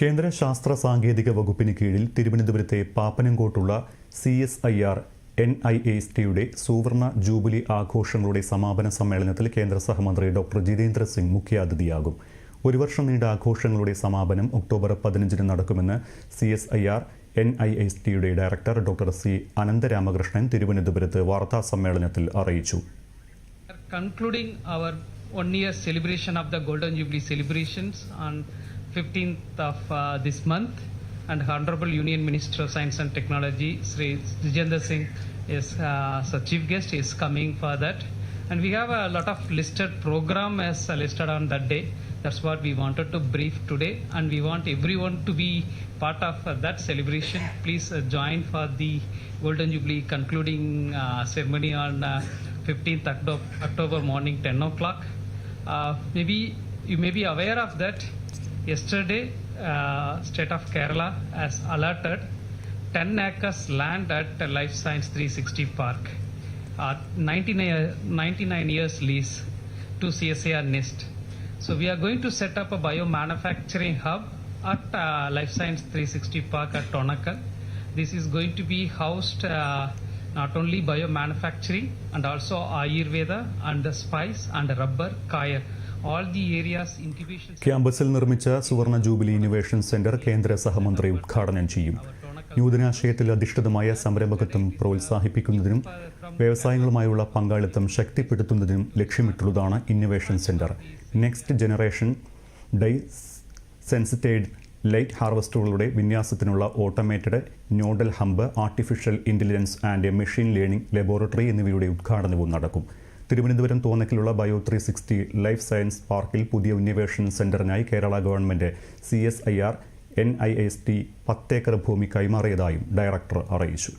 കേന്ദ്ര ശാസ്ത്ര സാങ്കേതിക വകുപ്പിന് കീഴിൽ തിരുവനന്തപുരത്തെ പാപ്പനംകോട്ടുള്ള C S I R N I S ടിയുടെ സുവർണ ജൂബിലി ആഘോഷങ്ങളുടെ സമാപന സമ്മേളനത്തിൽ കേന്ദ്ര സഹമന്ത്രി ഡോക്ടർ ജിതേന്ദ്ര സിംഗ് മുഖ്യാതിഥിയാകും. ഒരു വർഷം നീണ്ട ആഘോഷങ്ങളുടെ സമാപനം ഒക്ടോബർ പതിനഞ്ചിന് നടക്കുമെന്ന് C S I R N I S ടിയുടെ ഡയറക്ടർ ഡോക്ടർ സി അനന്തരാമകൃഷ്ണൻ തിരുവനന്തപുരത്ത് വാർത്താ സമ്മേളനത്തിൽ അറിയിച്ചു. Concluding our one year celebration of the golden jubilee celebrations on 15th of uh, this month. And Honorable Union Minister of Science and Technology, Sri Jitendra Singh, is uh, chief guest, is coming for that. And we have a lot of listed program as uh, listed on that day. That's what we wanted to brief today, and we want everyone to be part of uh, that celebration. Please uh, join for the Golden Jubilee concluding uh, ceremony on uh, 15th October, October morning, 10 o'clock. Uh, maybe you may be aware of that. Yesterday, uh, state of Kerala has alerted 10 acres land at Life Science 360 Park, uh, 99, 99 years lease to CSAR NIST. So we are going to set up a biomanufacturing hub at uh, Life Science 360 Park at Tonakal. This is going to be housed uh, not only biomanufacturing and also Ayurveda and the spice and rubber, kaya. ക്യാമ്പസിൽ നിർമ്മിച്ച സുവർണ jubilee innovation centre കേന്ദ്ര സഹമന്ത്രി ഉദ്ഘാടനം ചെയ്യും. നൂതനാശയത്തിൽ അധിഷ്ഠിതമായ സംരംഭകത്വം പ്രോത്സാഹിപ്പിക്കുന്നതിനും വ്യവസായങ്ങളുമായുള്ള പങ്കാളിത്തം ശക്തിപ്പെടുത്തുന്നതിനും ലക്ഷ്യമിട്ടുള്ളതാണ് innovation centre. Next generation dye sensitized light ഹാർവസ്റ്ററുകളുടെ വിന്യാസത്തിനുള്ള automated nodal hub artificial intelligence and machine learning laboratory എന്നിവയുടെ ഉദ്ഘാടനവും നടക്കും. Thiruvananthapuram തോന്നക്കിലുള്ള bio three sixty life science പാർക്കിൽ പുതിയ innovation സെന്ററിനായി Kerala government C S I R N I S T പത്തേക്കർ ഭൂമി കൈമാറിയതായും director അറിയിച്ചു.